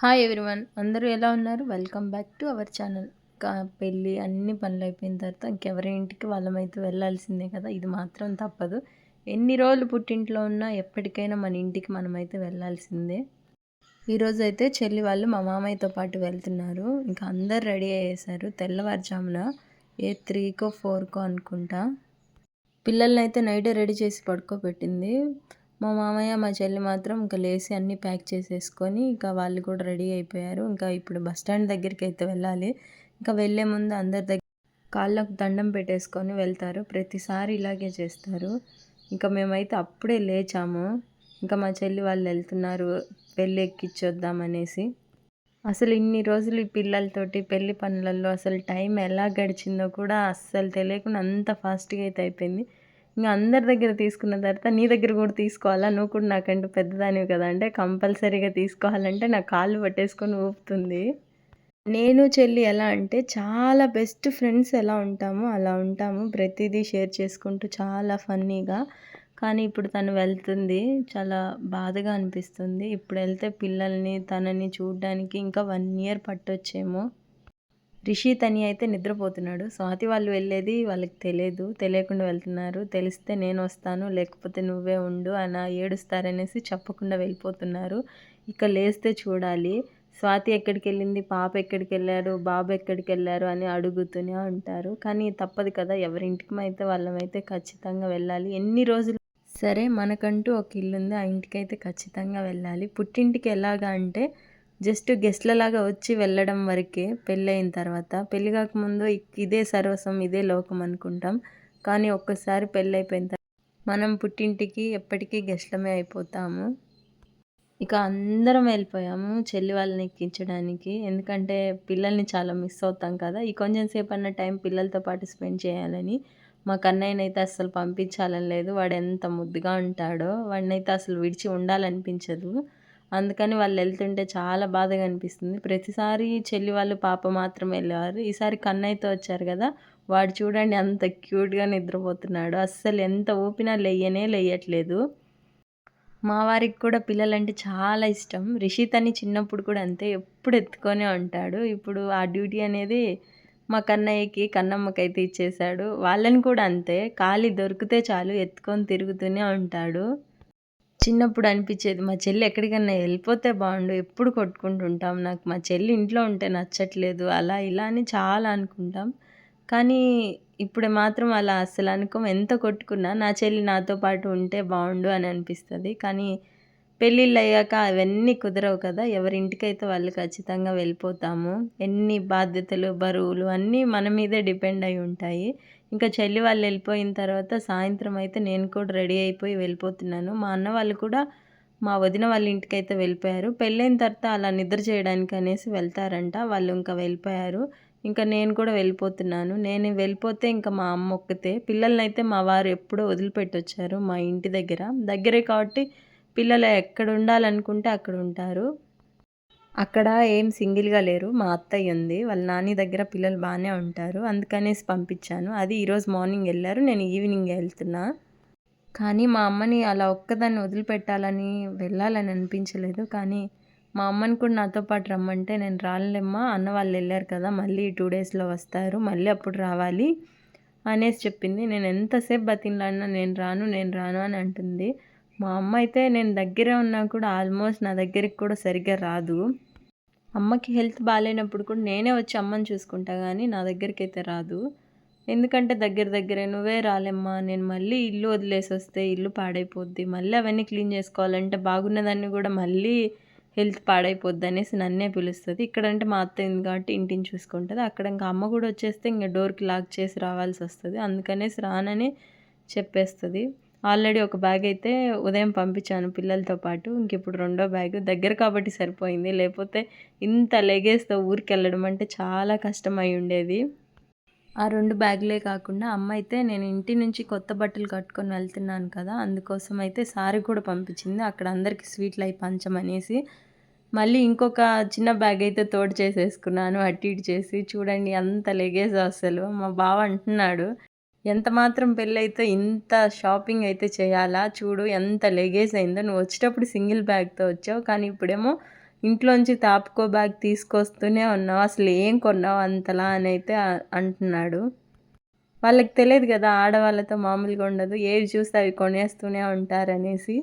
Hi everyone అందరూ ఎలా ఉన్నారు? Welcome back to our channel పెళ్ళి అన్ని పనులు అయిపోయిన తర్వాత ఇంకెవరి ఇంటికి వాళ్ళమైతే వెళ్ళాల్సిందే కదా? ఇది మాత్రం తప్పదు. ఎన్ని రోజులు పుట్టింట్లో ఉన్నా ఎప్పటికైనా మన ఇంటికి మనమైతే వెళ్ళాల్సిందే. ఈరోజు అయితే చెల్లి వాళ్ళు మా మామయ్యతో పాటు వెళ్తున్నారు. ఇంకా అందరు రెడీ అయ్యేసారు. తెల్లవారుజామున ఏ త్రీకో ఫోర్కో అనుకుంటా. పిల్లల్ని అయితే నైటే రెడీ చేసి పడుకోబెట్టింది. మా మామయ్య మా చెల్లి మాత్రం ఇంకా లేచి అన్నీ ప్యాక్ చేసేసుకొని ఇంకా వాళ్ళు కూడా రెడీ అయిపోయారు. ఇంకా ఇప్పుడు బస్ స్టాండ్ దగ్గరికి అయితే వెళ్ళాలి. ఇంకా వెళ్ళే ముందు అందరి దగ్గర కాళ్ళకు దండం పెట్టేసుకొని వెళ్తారు. ప్రతిసారి ఇలాగే చేస్తారు. ఇంకా మేమైతే అప్పుడే లేచాము. ఇంకా మా చెల్లి వాళ్ళు వెళ్తున్నారు. పెళ్ళి ఎక్కించొద్దామనేసి అసలు ఇన్ని రోజులు ఈ పిల్లలతోటి పెళ్ళి పనులలో అసలు టైం ఎలా గడిచిందో కూడా అస్సలు తెలియకుండా అంత ఫాస్ట్గా అయితే అయిపోయింది. ఇంకా అందరి దగ్గర తీసుకున్న తర్వాత నీ దగ్గర కూడా తీసుకోవాలా? నువ్వు కూడా నాకంటూ పెద్దదానివి కదా అంటే కంపల్సరీగా తీసుకోవాలంటే నా కాళ్ళు పట్టేసుకొని ఊపుతుంది. నేను చెల్లి ఎలా అంటే చాలా బెస్ట్ ఫ్రెండ్స్ ఎలా ఉంటామో అలా ఉంటాము. ప్రతిదీ షేర్ చేసుకుంటూ చాలా ఫన్నీగా కానీ ఇప్పుడు తను వెళ్తుంది. చాలా బాధగా అనిపిస్తుంది. ఇప్పుడు వెళ్తే పిల్లల్ని తనని చూడడానికి ఇంకా వన్ ఇయర్ పట్టొచ్చేమో. రిషి తని అయితే నిద్రపోతున్నాడు. స్వాతి వాళ్ళు వెళ్ళేది వాళ్ళకి తెలియదు తెలియకుండా వెళ్తున్నారు. తెలిస్తే నేను వస్తాను లేకపోతే నువ్వే ఉండు అని ఏడుస్తారనేసి చెప్పకుండా వెళ్ళిపోతున్నారు. ఇక లేస్తే చూడాలి. స్వాతి ఎక్కడికి వెళ్ళింది పాప ఎక్కడికి వెళ్ళారు బాబు ఎక్కడికి వెళ్ళారు అని అడుగుతూనే ఉంటారు. కానీ తప్పదు కదా ఎవరింటికి అయితే వాళ్ళమైతే ఖచ్చితంగా వెళ్ళాలి. ఎన్ని రోజులు సరే మనకంటూ ఒక ఇల్లు ఉంది ఆ ఇంటికి అయితే ఖచ్చితంగా వెళ్ళాలి. పుట్టింటికి ఎలాగా అంటే జస్ట్ గెస్ట్లలాగా వచ్చి వెళ్ళడం వరకే పెళ్ళయిన తర్వాత. పెళ్ళి కాకముందు ఇదే సర్వస్వం ఇదే లోకం అనుకుంటాం. కానీ ఒక్కసారి పెళ్ళైపోయిన తర్వాత మనం పుట్టింటికి ఎప్పటికీ గెస్ట్లమే అయిపోతాము. ఇక అందరం వెళ్ళిపోయాము చెల్లి వాళ్ళని ఎక్కించడానికి. ఎందుకంటే పిల్లల్ని చాలా మిస్ అవుతాం కదా. ఈ కొంచెం సేపు అన్న టైం పిల్లలతో పాటు స్పెండ్ చేయాలని. మా కన్నయ్యనైతే అస్సలు పంపించాలని లేదు. వాడు ఎంత ముద్దుగా ఉంటాడో వాడినైతే అసలు విడిచి ఉండాలనిపించదు. అందుకని వాళ్ళు వెళ్తుంటే చాలా బాధగా అనిపిస్తుంది. ప్రతిసారి చెల్లి వాళ్ళు పాప మాత్రం వెళ్ళేవారు. ఈసారి కన్నయ్యతో వచ్చారు కదా వాడు చూడండి అంత క్యూట్గా నిద్రపోతున్నాడు. అస్సలు ఎంత ఊపినా లేయనే లేయట్లేదు. మా వారికి కూడా పిల్లలంటే చాలా ఇష్టం. రిషిత్ అని చిన్నప్పుడు కూడా అంతే ఎప్పుడు ఎత్తుకొనే ఉంటాడు. ఇప్పుడు ఆ డ్యూటీ అనేది మా కన్నయ్యకి కన్నమ్మకి అయితే ఇచ్చేశాడు. వాళ్ళని కూడా అంతే ఖాళీ దొరికితే చాలు ఎత్తుకొని తిరుగుతూనే ఉంటాడు. చిన్నప్పుడు అనిపించేది మా చెల్లి ఎక్కడికన్నా వెళ్ళిపోతే బాగుండు ఎప్పుడు కొట్టుకుంటుంటాం నాకు మా చెల్లి ఇంట్లో ఉంటే నచ్చట్లేదు అలా ఇలా అని చాలా అనుకుంటాం. కానీ ఇప్పుడు మాత్రం అలా అస్సలు అనుకోం ఎంత కొట్టుకున్నా నా చెల్లి నాతో పాటు ఉంటే బాగుండు అని అనిపిస్తుంది. కానీ పెళ్ళిళ్ళు అయ్యాక అవన్నీ కుదరవు కదా. ఎవరింటికైతే వాళ్ళు ఖచ్చితంగా వెళ్ళిపోతాము ఎన్ని బాధ్యతలు బరువులు అన్నీ మన మీదే డిపెండ్ అయి ఉంటాయి. ఇంకా చెల్లి వాళ్ళు వెళ్ళిపోయిన తర్వాత సాయంత్రం అయితే నేను కూడా రెడీ అయిపోయి వెళ్ళిపోతున్నాను. మా అన్న వాళ్ళు కూడా మా వదిన వాళ్ళ ఇంటికి అయితే వెళ్ళిపోయారు. పెళ్ళైన తర్వాత అలా నిద్ర చేయడానికి అనేసి వెళ్తారంట. వాళ్ళు ఇంకా వెళ్ళిపోయారు. ఇంకా నేను కూడా వెళ్ళిపోతున్నాను. నేను వెళ్ళిపోతే ఇంకా మా అమ్మ ఒక్కతే. పిల్లల్ని అయితే మా వారు ఎప్పుడో వదిలిపెట్టి వచ్చారు మా ఇంటి దగ్గర. దగ్గరే కాబట్టి పిల్లలు ఎక్కడ ఉండాలనుకుంటే అక్కడ ఉంటారు. అక్కడ ఏం సింగిల్గా లేరు. మా అత్తయ్య ఉంది. వాళ్ళ నాని దగ్గర పిల్లలు బాగానే ఉంటారు. అందుకనేసి పంపించాను. అది ఈరోజు మార్నింగ్ వెళ్ళారు. నేను ఈవినింగ్ వెళ్తున్నా. కానీ మా అమ్మని అలా ఒక్కదాన్ని వదిలిపెట్టాలని వెళ్ళాలని అనిపించలేదు. కానీ మా అమ్మని కూడా నాతో పాటు రమ్మంటే నేను రాలేమ్మా అన్న వాళ్ళు వెళ్ళారు కదా మళ్ళీ టూ డేస్లో వస్తారు మళ్ళీ అప్పుడు రావాలి అనేసి చెప్పింది. నేను ఎంతసేపు బతిలాడినా నేను రాను నేను రాను అని అంటుంది. మా అమ్మ అయితే నేను దగ్గరే ఉన్నా కూడా ఆల్మోస్ట్ నా దగ్గరికి కూడా సరిగ్గా రాదు. అమ్మకి హెల్త్ బాగాలేనప్పుడు కూడా నేనే వచ్చి అమ్మని చూసుకుంటా కానీ నా దగ్గరికి అయితే రాదు. ఎందుకంటే దగ్గర దగ్గరే నువ్వే రాలేమ్మా నేను మళ్ళీ ఇల్లు వదిలేసి వస్తే ఇల్లు పాడైపోద్ది. మళ్ళీ అవన్నీ క్లీన్ చేసుకోవాలంటే బాగున్నదాన్ని కూడా మళ్ళీ హెల్త్ పాడైపోద్ది అనేసి నన్నే పిలుస్తుంది. ఇక్కడంటే మా అత్త ఉంది కాబట్టి ఇంటిని చూసుకుంటుంది. అక్కడ ఇంకా అమ్మ కూడా వచ్చేస్తే ఇంకా డోర్కి లాక్ చేసి రావాల్సి వస్తుంది అందుకనేసి రానని చెప్పేస్తుంది. ఆల్రెడీ ఒక బ్యాగ్ అయితే ఉదయం పంపించాను పిల్లలతో పాటు. ఇంక ఇప్పుడు రెండో బ్యాగ్ దగ్గర కాబట్టి సరిపోయింది. లేకపోతే ఇంత లెగేజ్తో ఊరికి వెళ్ళడం అంటే చాలా కష్టం అయి ఉండేది. ఆ రెండు బ్యాగులే కాకుండా అమ్మ అయితే నేను ఇంటి నుంచి కొత్త బట్టలు కట్టుకొని వెళ్తున్నాను కదా అందుకోసం అయితే సారీ కూడా పంపించింది. అక్కడ అందరికీ స్వీట్లు అయి పంచమనేసి మళ్ళీ ఇంకొక చిన్న బ్యాగ్ అయితే తోడు చేసేసుకున్నాను అటు ఇటు చేసి. చూడండి అంత లెగేజ్ అసలు. మా బావ అంటున్నాడు ఎంత మాత్రం పెళ్ళైతే ఇంత షాపింగ్ అయితే చేయాలా? చూడు ఎంత లెగేజ్ అయిందో. నువ్వు వచ్చేటప్పుడు సింగిల్ బ్యాగ్తో వచ్చావు. కానీ ఇప్పుడేమో ఇంట్లోంచి తాపుకో బ్యాగ్ తీసుకొస్తూనే ఉన్నావు. అసలు ఏం కొన్నావు అంతలా అని అయితే అంటున్నాడు. వాళ్ళకి తెలియదు కదా ఆడవాళ్ళతో మామూలుగా ఉండదు. ఏవి చూస్తే అవి కొనేస్తూనే ఉంటారనేసి.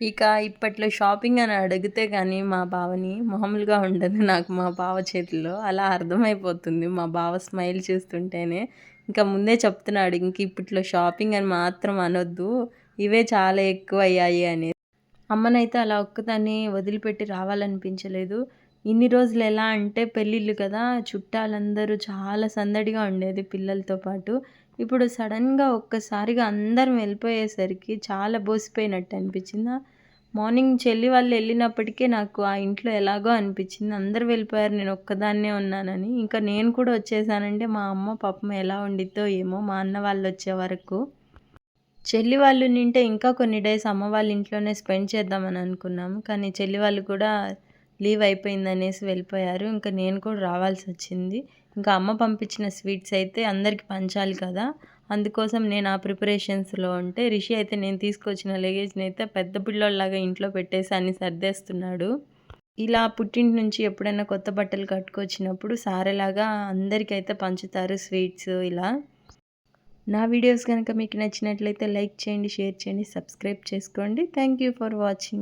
ఇక ఇప్పట్లో షాపింగ్ అని అడిగితే కానీ మా బావని మామూలుగా ఉండదు నాకు మా బావ చేతిలో. అలా అర్థమైపోతుంది మా బావ స్మైల్ చూస్తుంటేనే. ఇంకా ముందే చెప్తున్నాడు ఇంక ఇప్పట్లో షాపింగ్ అని మాత్రం అనొద్దు ఇవే చాలా ఎక్కువ అయ్యాయి అని. అమ్మనైతే అలా ఒక్కదాన్ని వదిలిపెట్టి రావాలనిపించలేదు. ఇన్ని రోజులు ఎలా అంటే పెళ్ళిళ్ళు కదా చుట్టాలందరూ చాలా సందడిగా ఉండేది పిల్లలతో పాటు. ఇప్పుడు సడన్గా ఒక్కసారిగా అందరం వెళ్ళిపోయేసరికి చాలా బోసిపోయినట్టు అనిపించింది? మార్నింగ్ చెల్లి వాళ్ళు వెళ్ళినప్పటికీ నాకు ఆ ఇంట్లో ఎలాగో అనిపించింది. అందరు వెళ్ళిపోయారు నేను ఒక్కదాన్నే ఉన్నానని. ఇంకా నేను కూడా వచ్చేసానంటే మా అమ్మ పాపం ఎలా ఉండిద్దో ఏమో మా అన్న వాళ్ళు వచ్చే వరకు. చెల్లి వాళ్ళు నింటే ఇంకా కొన్ని డేస్ అమ్మ వాళ్ళ ఇంట్లోనే స్పెండ్ చేద్దామని అనుకున్నాము కానీ చెల్లి వాళ్ళు కూడా లీవ్ అయిపోయింది అనేసి వెళ్ళిపోయారు. ఇంకా నేను కూడా రావాల్సి వచ్చింది. ఇంకా అమ్మ పంపించిన స్వీట్స్ అయితే అందరికి పంచాలి కదా. అందుకోసం నేను ఆ ప్రిపరేషన్స్లో ఉంటే రిషి అయితే నేను తీసుకొచ్చిన లగేజ్ని అయితే పెద్ద పిల్లోళ్ళలాగా ఇంట్లో పెట్టేసి అన్ని సర్దేస్తున్నాడు. ఇలా పుట్టింటి నుంచి ఎప్పుడైనా కొత్త బట్టలు కట్టుకొచ్చినప్పుడు సారెలాగా అందరికైతే పంచుతారు స్వీట్స్ ఇలా. నా వీడియోస్ కనుక మీకు నచ్చినట్లయితే లైక్ చేయండి షేర్ చేయండి సబ్స్క్రైబ్ చేసుకోండి. Thank you for watching.